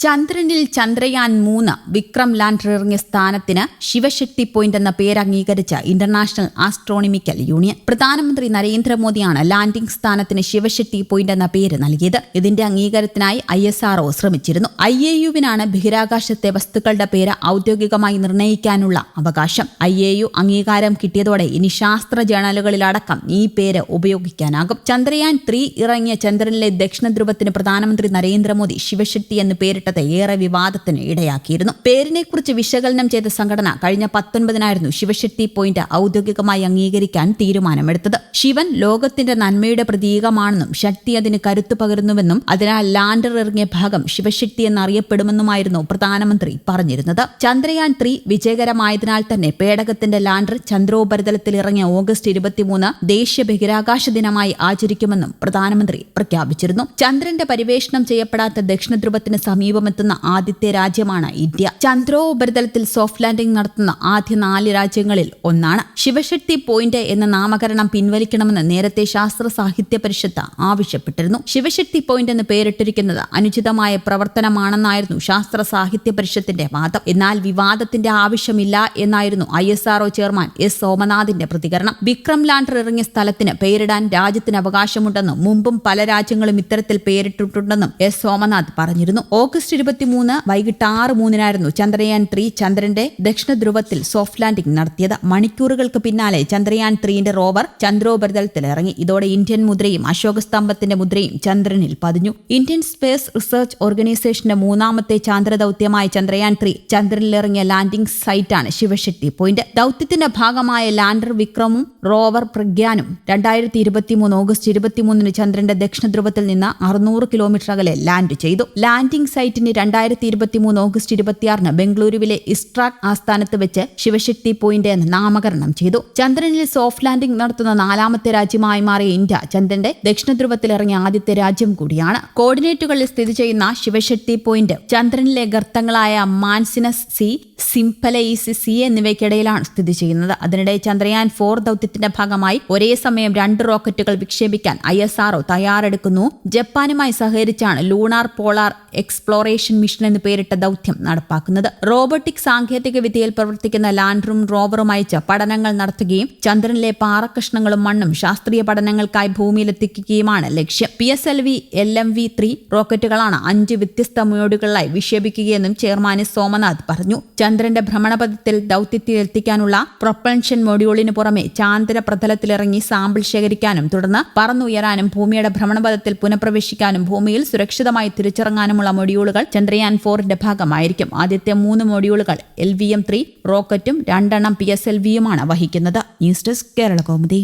ചന്ദ്രനിൽ ചന്ദ്രയാൻ മൂന്ന് വിക്രം ലാൻഡർ ഇറങ്ങിയ സ്ഥാനത്തിന് ശിവശക്തി പോയിന്റ് എന്ന പേര് അംഗീകരിച്ച ഇന്റർനാഷണൽ ആസ്ട്രോണമിക്കൽ യൂണിയൻ പ്രധാനമന്ത്രി നരേന്ദ്രമോദിയാണ് ലാൻഡിംഗ് സ്ഥാനത്തിന് ശിവശക്തി പോയിന്റ് എന്ന പേര് നൽകിയത്. ഇതിന്റെ അംഗീകാരത്തിനായി ഐ എസ് ആർഒ ശ്രമിച്ചിരുന്നു. ഐ എ യുവിനാണ് ബഹിരാകാശത്തെ വസ്തുക്കളുടെ പേര് ഔദ്യോഗികമായി നിർണയിക്കാനുള്ള അവകാശം. ഐ എ യു അംഗീകാരം കിട്ടിയതോടെ ഇനി ശാസ്ത്ര ജേണലുകളിലടക്കം ഈ പേര് ഉപയോഗിക്കാനാകും. ചന്ദ്രയാൻ ത്രീ ഇറങ്ങിയ ചന്ദ്രനിലെ ദക്ഷിണ ധ്രുവത്തിന് പ്രധാനമന്ത്രി നരേന്ദ്രമോദി ശിവശക്തി എന്ന് പേരിട്ടത് ഏറെ വിവാദത്തിന് ഇടയാക്കിയിരുന്നു. പേരിനെക്കുറിച്ച് വിശകലനം ചെയ്ത സംഘടന കഴിഞ്ഞ പത്തൊൻപതിനായിരുന്നു ശിവശക്തി പോയിന്റ് ഔദ്യോഗികമായി അംഗീകരിക്കാൻ തീരുമാനമെടുത്തത്. ശിവൻ ലോകത്തിന്റെ നന്മയുടെ പ്രതീകമാണെന്നും ശക്തി അതിന് കരുത്തു പകരുന്നുവെന്നും അതിനാൽ ലാൻഡർ ഇറങ്ങിയ ഭാഗം ശിവശക്തി എന്നറിയപ്പെടുമെന്നുമായിരുന്നു പ്രധാനമന്ത്രി പറഞ്ഞിരുന്നത്. ചന്ദ്രയാൻ ത്രീ വിജയകരമായതിനാൽ തന്നെ പേടകത്തിന്റെ ലാൻഡർ ചന്ദ്രോപരിതലത്തിൽ ഇറങ്ങിയ ഓഗസ്റ്റ് ഇരുപത്തിമൂന്ന് ദേശീയ ബഹിരാകാശ ദിനമായി ആചരിക്കുമെന്നും പ്രധാനമന്ത്രി പ്രഖ്യാപിച്ചിരുന്നു. ചന്ദ്രന്റെ പരിവേഷണം ചെയ്യപ്പെടാത്ത ദക്ഷിണ ധ്രുവത്തിന് സമീപമെത്തുന്ന ആദ്യത്തെ രാജ്യമാണ് ഇന്ത്യ. ചന്ദ്രോ ഉപരിതലത്തിൽ സോഫ്റ്റ് ലാൻഡിംഗ് നടത്തുന്ന ആദ്യ നാല് രാജ്യങ്ങളിൽ ഒന്നാണ്. ശിവശക്തി പോയിന്റ് എന്ന നാമകരണം പിൻവലിക്കണമെന്ന് നേരത്തെ ശാസ്ത്ര സാഹിത്യ പരിഷത്ത് ആവശ്യപ്പെട്ടിരുന്നു. ശിവശക്തി പോയിന്റ് എന്ന് പേരിട്ടിരിക്കുന്നത് അനുചിതമായ പ്രവർത്തനമാണെന്നായിരുന്നു ശാസ്ത്ര സാഹിത്യ പരിഷത്തിന്റെ വാദം. എന്നാൽ വിവാദത്തിന്റെ ആവശ്യമില്ല എന്നായിരുന്നു I S R O chairman S സോമനാഥിന്റെ പ്രതികരണം. വിക്രം ലാൻഡർ ഇറങ്ങിയ സ്ഥലത്തിന് പേരിടാൻ രാജ്യത്തിന് അവകാശമുണ്ടെന്നും മുമ്പും പല രാജ്യങ്ങളും ഇത്തരത്തിൽ പേരിട്ടിട്ടുണ്ടെന്നും എസ് സോമനാഥ് പറഞ്ഞിരുന്നു. ഓഗസ്റ്റ് ഇരുപത്തിമൂന്ന് വൈകിട്ട് ആറ് മൂന്നിനായിരുന്നു ചന്ദ്രയാൻ ത്രീ ചന്ദ്രന്റെ ദക്ഷിണ ധ്രുവത്തിൽ സോഫ്റ്റ് ലാൻഡിംഗ് നടത്തിയത്. മണിക്കൂറുകൾക്ക് പിന്നാലെ ചന്ദ്രയാൻ ത്രീന്റെ റോവർ ചന്ദ്രോപരിതലത്തിൽ ഇറങ്ങി. ഇതോടെ ഇന്ത്യൻ മുദ്രയും അശോക സ്തംഭത്തിന്റെ മുദ്രയും ചന്ദ്രനിൽ പതിഞ്ഞു. ഇന്ത്യൻ സ്പേസ് റിസർച്ച് ഓർഗനൈസേഷന്റെ മൂന്നാമത്തെ ചാന്ദ്ര ദൌത്യമായ ചന്ദ്രയാൻ ത്രീ ചന്ദ്രനിലിറങ്ങിയ ലാൻഡിംഗ് സൈറ്റാണ് ശിവശക്തി പോയിന്റ് ദൌത്യത്തിന്റെ ഭാഗമായ ലാൻഡർ വിക്രമും റോവർ പ്രഗ്യാനും രണ്ടായിരത്തി ഇരുപത്തി മൂന്ന് ഓഗസ്റ്റ് ഇരുപത്തിമൂന്നിന് ചന്ദ്രന്റെ ദക്ഷിണധ്രുവത്തിൽ നിന്ന് അറുന്നൂറ് കിലോമീറ്റർ അകലെ ലാൻഡ് ചെയ്തു. ലാൻഡിംഗ് സൈറ്റിന് രണ്ടായിരത്തി ഇരുപത്തി മൂന്ന് ഓഗസ്റ്റ് ഇരുപത്തിയാറിന് ബംഗളൂരുവിലെ ഇസ്ട്രാക് ആസ്ഥാനത്ത് വെച്ച് ശിവശക്തി പോയിന്റ് എന്ന് നാമകരണം ചെയ്തു. ചന്ദ്രനിൽ സോഫ്റ്റ് ലാൻഡിംഗ് നടത്തുന്ന നാലാമത്തെ രാജ്യമായി മാറിയ ഇന്ത്യ ചന്ദ്രന്റെ ദക്ഷിണധ്രുവത്തിൽ ഇറങ്ങിയ ആദ്യത്തെ രാജ്യം കൂടിയാണ്. കോർഡിനേറ്റുകളിൽ സ്ഥിതി ചെയ്യുന്ന ശിവശക്തി പോയിന്റ് ചന്ദ്രനിലെ ഗർത്തങ്ങളായ മാൻസിനസ് സി സിംപലൈസ് സി എന്നിവയ്ക്കിടയിലാണ് സ്ഥിതി ചെയ്യുന്നത്. അതിനിടെ ചന്ദ്രയാൻ ഫോർ ദൌത്യത്തിന്റെ ഭാഗമായി ഒരേ സമയം രണ്ട് റോക്കറ്റുകൾ വിക്ഷേപിക്കാൻ ഐ എസ് ആർഒ തയ്യാറെടുക്കുന്നു. ജപ്പാനുമായി സഹകരിച്ചാണ് ലൂണാർ പോളാർ എക്സ്പ്ലോറേഷൻ മിഷൻ എന്ന് പേരിട്ട ദൌത്യം നടപ്പാക്കുന്നത്. റോബോട്ടിക് സാങ്കേതിക വിദ്യയിൽ പ്രവർത്തിക്കുന്ന ലാൻഡറും റോവറും അയച്ച് പഠനങ്ങൾ നടത്തുകയും ചന്ദ്രനിലെ പാറക്കഷ്ണങ്ങളും മണ്ണും ശാസ്ത്രീയ പഠനങ്ങൾക്കായി ഭൂമിയിലെത്തിക്കുകയുമാണ് ലക്ഷ്യം. P S L V L M V three റോക്കറ്റുകളാണ് അഞ്ച് വ്യത്യസ്ത മോഡുകളിലായി വിക്ഷേപിക്കുകയെന്നും ചെയർമാൻ സോമനാഥ് പറഞ്ഞു. ചന്ദ്രന്റെ ഭ്രമണപഥത്തിൽ ദൌത്യത്തിലെത്തിക്കാനുള്ള പ്രൊപ്പൽഷൻ മൊഡ്യൂളിന് പുറമെ ചാന്ദ്ര പ്രതലത്തിലിറങ്ങി സാമ്പിൾ ശേഖരിക്കാനും തുടർന്ന് പറന്നുയരാനും ഭൂമിയുടെ ഭ്രമണപഥത്തിൽ പുനഃപ്രവേശിക്കാനും ഭൂമിയിൽ സുരക്ഷിതമായി തിരിച്ചിറങ്ങാനുമുള്ള മൊഡ്യൂളുകൾ ചന്ദ്രയാൻ ഫോറിന്റെ ഭാഗമായിരിക്കും. ആദ്യത്തെ മൂന്ന് മൊഡ്യൂളുകൾ എൽ വി എം ത്രീ റോക്കറ്റും രണ്ടെണ്ണം പി എസ് എൽ വിയുമാണ് വഹിക്കുന്നത്. News desk Kerala Kaumudi.